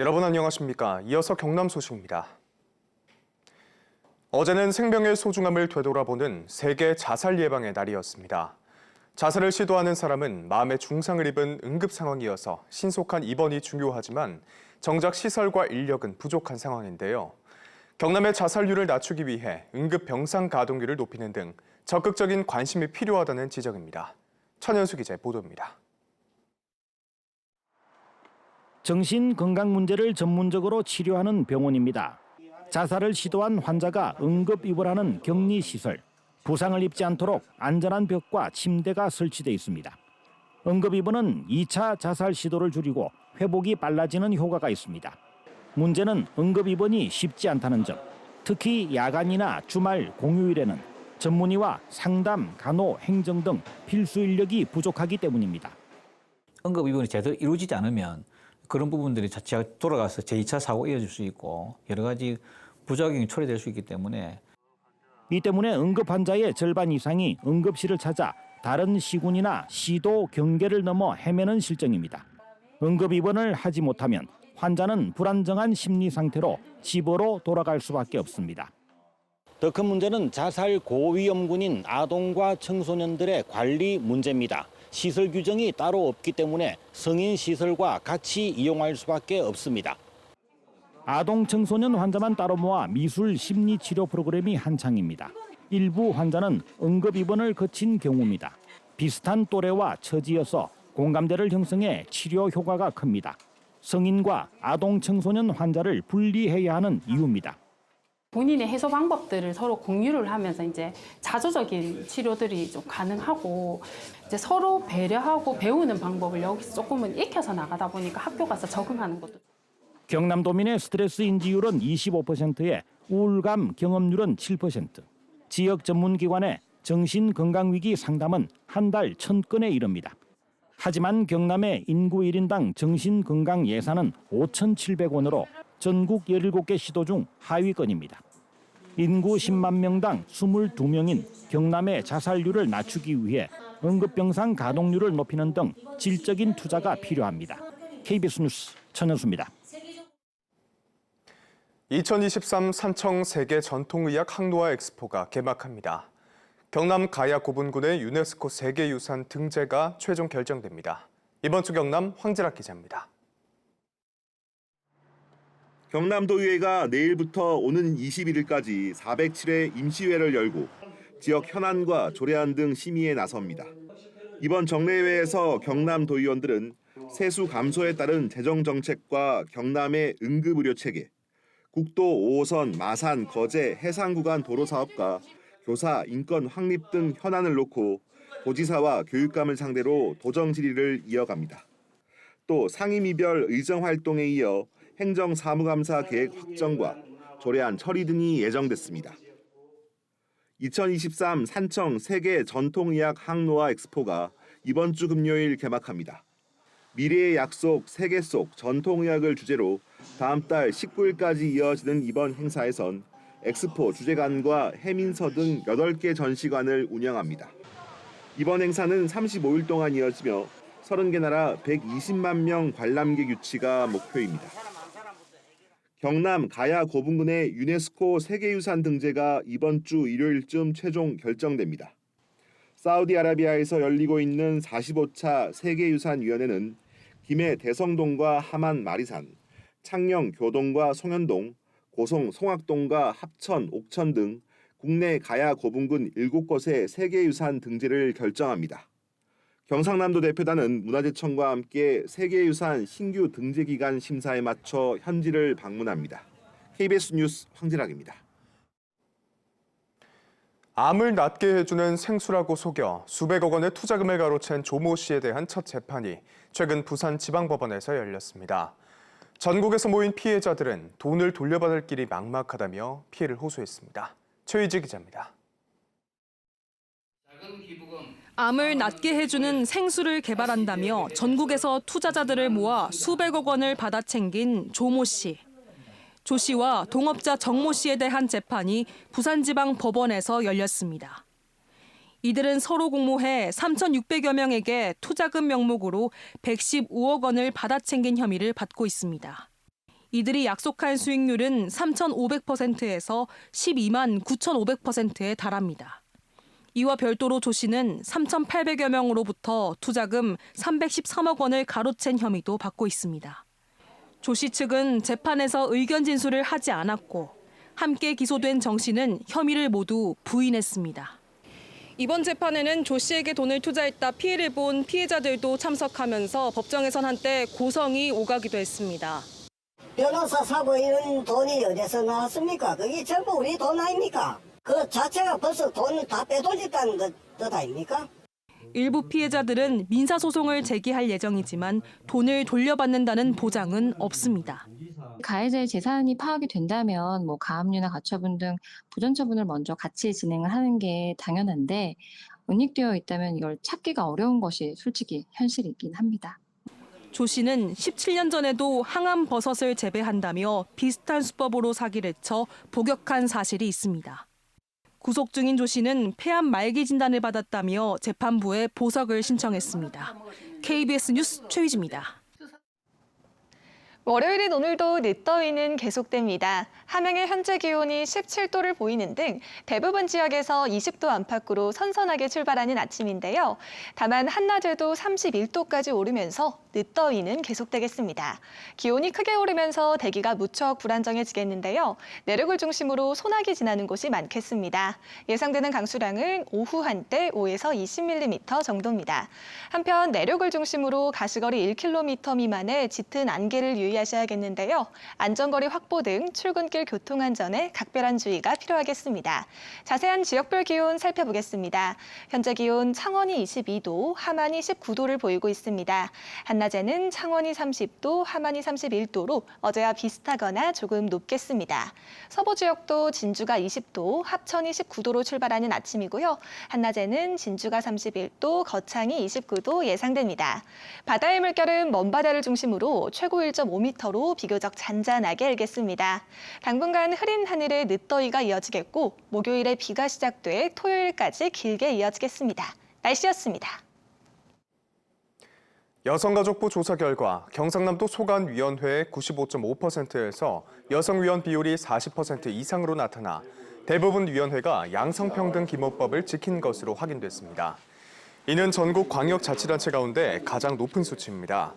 여러분 안녕하십니까? 이어서 경남 소식입니다. 어제는 생명의 소중함을 되돌아보는 세계 자살 예방의 날이었습니다. 자살을 시도하는 사람은 마음의 중상을 입은 응급 상황이어서 신속한 입원이 중요하지만 정작 시설과 인력은 부족한 상황인데요. 경남의 자살률을 낮추기 위해 응급 병상 가동률을 높이는 등 적극적인 관심이 필요하다는 지적입니다. 천연수 기자의 보도입니다. 정신 건강 문제를 전문적으로 치료하는 병원입니다. 자살을 시도한 환자가 응급 입원하는 격리 시설, 부상을 입지 않도록 안전한 벽과 침대가 설치돼 있습니다. 응급 입원은 2차 자살 시도를 줄이고 회복이 빨라지는 효과가 있습니다. 문제는 응급 입원이 쉽지 않다는 점. 특히 야간이나 주말 공휴일에는 전문의와 상담, 간호, 행정 등 필수 인력이 부족하기 때문입니다. 응급 입원이 제대로 이루어지지 않으면 그런 부분들이 자체가 돌아가서 제2차 사고 이어질 수 있고 여러 가지 부작용이 초래될 수 있기 때문에 이 때문에 응급 환자의 절반 이상이 응급실을 찾아 다른 시군이나 시도 경계를 넘어 헤매는 실정입니다. 응급 입원을 하지 못하면 환자는 불안정한 심리 상태로 집으로 돌아갈 수밖에 없습니다. 더 큰 문제는 자살 고위험군인 아동과 청소년들의 관리 문제입니다. 시설 규정이 따로 없기 때문에 성인 시설과 같이 이용할 수밖에 없습니다. 아동 청소년 환자만 따로 모아 미술 심리 치료 프로그램이 한창입니다. 일부 환자는 응급 입원을 거친 경우입니다. 비슷한 또래와 처지여서 공감대를 형성해 치료 효과가 큽니다. 성인과 아동 청소년 환자를 분리해야 하는 이유입니다. 본인의 해소 방법들을 서로 공유를 하면서 이제 자조적인 치료들이 좀 가능하고 이제 서로 배려하고 배우는 방법을 여기서 조금은 익혀서 나가다 보니까 학교 가서 적응하는 것도 경남도민의 스트레스 인지율은 25%에 우울감 경험률은 7%. 지역 전문기관의 정신건강위기 상담은 한 달 천건에 이릅니다. 하지만 경남의 인구 1인당 정신건강 예산은 5,700원으로 전국 17개 시도 중 하위권입니다. 인구 10만 명당 22명인 경남의 자살률을 낮추기 위해 응급병상 가동률을 높이는 등 질적인 투자가 필요합니다. KBS 뉴스 천현수입니다. 2023 산청 세계 전통의학 항노화 엑스포가 개막합니다. 경남 가야 고분군의 유네스코 세계유산 등재가 최종 결정됩니다. 이번 주 경남 황지락 기자입니다. 경남도의회가 내일부터 오는 21일까지 407회 임시회를 열고 지역 현안과 조례안 등 심의에 나섭니다. 이번 정례회에서 경남도의원들은 세수 감소에 따른 재정 정책과 경남의 응급의료 체계, 국도 5호선 마산 거제 해상 구간 도로 사업과 교사 인권 확립 등 현안을 놓고 도지사와 교육감을 상대로 도정 질의를 이어갑니다. 또 상임위별 의정 활동에 이어 행정 사무감사 계획 확정과 조례안 처리 등이 예정됐습니다. 2023 산청 세계 전통의학 항노화 엑스포가 이번 주 금요일 개막합니다. 미래의 약속 세계 속 전통의학을 주제로 다음 달 19일까지 이어지는 이번 행사에선 엑스포 주재관과 해민서 등 8개 전시관을 운영합니다. 이번 행사는 35일 동안 이어지며 30개 나라 120만 명 관람객 유치가 목표입니다. 경남 가야 고분군의 유네스코 세계유산 등재가 이번 주 일요일쯤 최종 결정됩니다. 사우디아라비아에서 열리고 있는 45차 세계유산위원회는 김해 대성동과 하만 마리산, 창녕 교동과 송현동, 고성 송악동과 합천 옥천 등 국내 가야 고분군 7곳의 세계유산 등재를 결정합니다. 경상남도 대표단은 문화재청과 함께 세계유산 신규 등재 기간 심사에 맞춰 현지를 방문합니다. KBS 뉴스 황진학입니다. 암을 낫게 해주는 생수라고 속여 수백억 원의 투자금을 가로챈 조모 씨에 대한 첫 재판이 최근 부산 지방법원에서 열렸습니다. 전국에서 모인 피해자들은 돈을 돌려받을 길이 막막하다며 피해를 호소했습니다. 최희지 기자입니다. 암을 낫게 해주는 생수를 개발한다며 전국에서 투자자들을 모아 수백억 원을 받아 챙긴 조모 씨. 조 씨와 동업자 정모 씨에 대한 재판이 부산지방 법원에서 열렸습니다. 이들은 서로 공모해 3,600여 명에게 투자금 명목으로 115억 원을 받아 챙긴 혐의를 받고 있습니다. 이들이 약속한 수익률은 3,500%에서 12만 9,500%에 달합니다. 이와 별도로 조 씨는 3,800여 명으로부터 투자금 313억 원을 가로챈 혐의도 받고 있습니다. 조 씨 측은 재판에서 의견 진술을 하지 않았고 함께 기소된 정 씨는 혐의를 모두 부인했습니다. 이번 재판에는 조 씨에게 돈을 투자했다 피해를 본 피해자들도 참석하면서 법정에선 한때 고성이 오가기도 했습니다. 변호사 사고 이런 돈이 어디서 나왔습니까? 그게 전부 우리 돈 아닙니까? 그 자체가 벌써 돈을 다 빼돌렸다는 것, 뜻 아닙니까? 일부 피해자들은 민사소송을 제기할 예정이지만 돈을 돌려받는다는 보장은 없습니다. 가해자의 재산이 파악이 된다면 뭐 가압류나 가처분 등 부전 처분을 먼저 같이 진행을 하는 게 당연한데 은닉되어 있다면 이걸 찾기가 어려운 것이 솔직히 현실이긴 합니다. 조 씨는 17년 전에도 항암 버섯을 재배한다며 비슷한 수법으로 사기를 쳐 복역한 사실이 있습니다. 구속 중인 조 씨는 폐암 말기 진단을 받았다며 재판부에 보석을 신청했습니다. KBS 뉴스 최휘지입니다. 월요일인 오늘도 늦더위는 계속됩니다. 함양의 현재 기온이 17도를 보이는 등 대부분 지역에서 20도 안팎으로 선선하게 출발하는 아침인데요. 다만 한낮에도 31도까지 오르면서 늦더위는 계속되겠습니다. 기온이 크게 오르면서 대기가 무척 불안정해지겠는데요. 내륙을 중심으로 소나기 지나는 곳이 많겠습니다. 예상되는 강수량은 오후 한때 5에서 20mm 정도입니다. 한편 내륙을 중심으로 가시거리 1km 미만의 짙은 안개를 유의 하셔야겠는데요. 안전거리 확보 등 출근길 교통안전에 각별한 주의가 필요하겠습니다. 자세한 지역별 기온 살펴보겠습니다. 현재 기온 창원이 22도, 함안이 19도를 보이고 있습니다. 한낮에는 창원이 30도, 함안이 31도로 어제와 비슷하거나 조금 높겠습니다. 서부 지역도 진주가 20도, 합천이 19도로 출발하는 아침이고요. 한낮에는 진주가 31도, 거창이 29도 예상됩니다. 바다의 물결은 먼 바다를 중심으로 최고 1.5m 로 비교적 잔잔하게 일겠습니다. 당분간 흐린 하늘에 늦더위가 이어지겠고 목요일에 비가 시작돼 토요일까지 길게 이어지겠습니다. 날씨였습니다. 여성가족부 조사 결과 경상남도 소관위원회 95.5%에서 여성위원 비율이 40% 이상으로 나타나 대부분 위원회가 양성평등기본법을 지킨 것으로 확인됐습니다. 이는 전국 광역자치단체 가운데 가장 높은 수치입니다.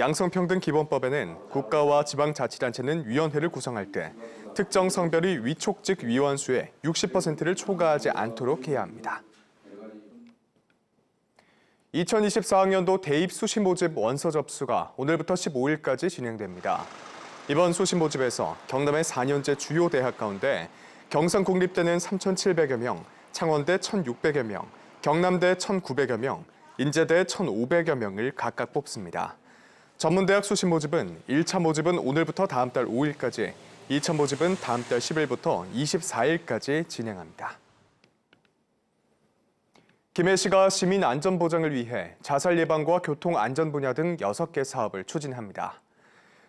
양성평등기본법에는 국가와 지방자치단체는 위원회를 구성할 때 특정 성별의 위촉직 위원 수의 60%를 초과하지 않도록 해야 합니다. 2024학년도 대입 수시 모집 원서 접수가 오늘부터 15일까지 진행됩니다. 이번 수시 모집에서 경남의 4년제 주요 대학 가운데 경상 국립대는 3,700여 명, 창원대 1,600여 명, 경남대 1,900여 명, 인제대 1,500여 명을 각각 뽑습니다. 전문대학 수시 모집은 1차 모집은 오늘부터 다음 달 5일까지, 2차 모집은 다음 달 10일부터 24일까지 진행합니다. 김해 시가 시민 안전 보장을 위해 자살 예방과 교통 안전 분야 등 6개 사업을 추진합니다.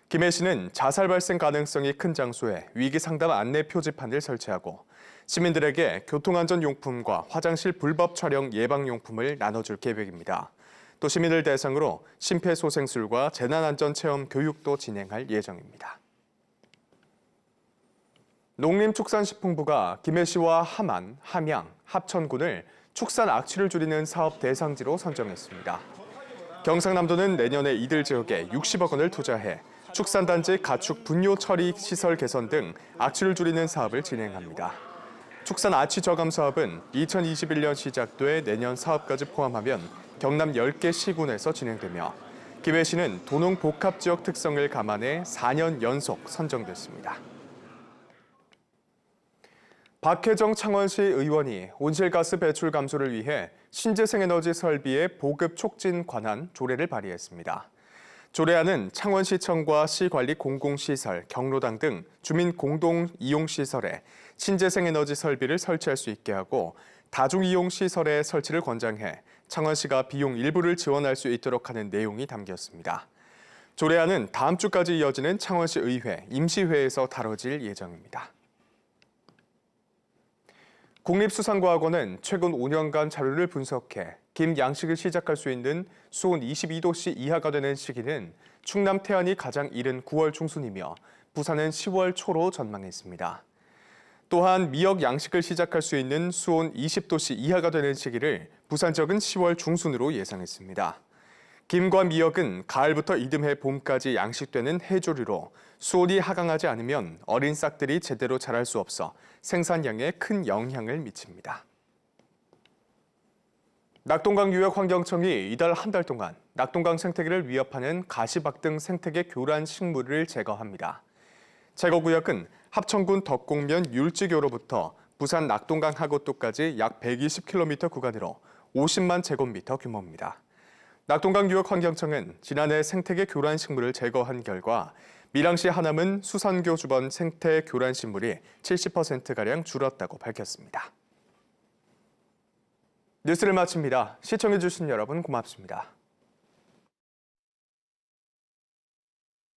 김해 시는 자살 발생 가능성이 큰 장소에 위기 상담 안내 표지판을 설치하고 시민들에게 교통 안전 용품과 화장실 불법 촬영 예방 용품을 나눠줄 계획입니다. 또 시민을 대상으로 심폐소생술과 재난안전 체험 교육도 진행할 예정입니다. 농림축산식품부가 김해시와 함안, 함양, 합천군을 축산 악취를 줄이는 사업 대상지로 선정했습니다. 경상남도는 내년에 이들 지역에 60억 원을 투자해 축산단지 가축 분뇨 처리 시설 개선 등 악취를 줄이는 사업을 진행합니다. 축산 악취 저감 사업은 2021년 시작돼 내년 사업까지 포함하면 경남 10개 시군에서 진행되며 김해시는 도농 복합 지역 특성을 감안해 4년 연속 선정됐습니다. 박혜정 창원시 의원이 온실가스 배출 감소를 위해 신재생에너지 설비의 보급 촉진 관한 조례를 발의했습니다. 조례안은 창원시청과 시관리 공공시설, 경로당 등 주민 공동 이용 시설에 신재생에너지 설비를 설치할 수 있게 하고 다중이용 시설의 설치를 권장해 창원시가 비용 일부를 지원할 수 있도록 하는 내용이 담겼습니다. 조례안은 다음 주까지 이어지는 창원시 의회 임시회에서 다뤄질 예정입니다. 국립수산과학원은 최근 5년간 자료를 분석해 김 양식을 시작할 수 있는 수온 22도씨 이하가 되는 시기는 충남 태안이 가장 이른 9월 중순이며 부산은 10월 초로 전망했습니다. 또한 미역 양식을 시작할 수 있는 수온 20도씨 이하가 되는 시기를 부산 지역은 10월 중순으로 예상했습니다. 김과 미역은 가을부터 이듬해 봄까지 양식되는 해조류로 수온이 하강하지 않으면 어린 싹들이 제대로 자랄 수 없어 생산량에 큰 영향을 미칩니다. 낙동강 유역 환경청이 이달 한 달 동안 낙동강 생태계를 위협하는 가시박 등 생태계 교란 식물을 제거합니다. 제거 구역은 합천군 덕곡면 율지교로부터 부산 낙동강 하고도까지 약 120km 구간으로 50만 제곱미터 규모입니다. 낙동강 유역환경청은 지난해 생태계 교란 식물을 제거한 결과 밀양시 하남은 수산교 주변 생태 교란 식물이 70%가량 줄었다고 밝혔습니다. 뉴스를 마칩니다. 시청해주신 여러분 고맙습니다.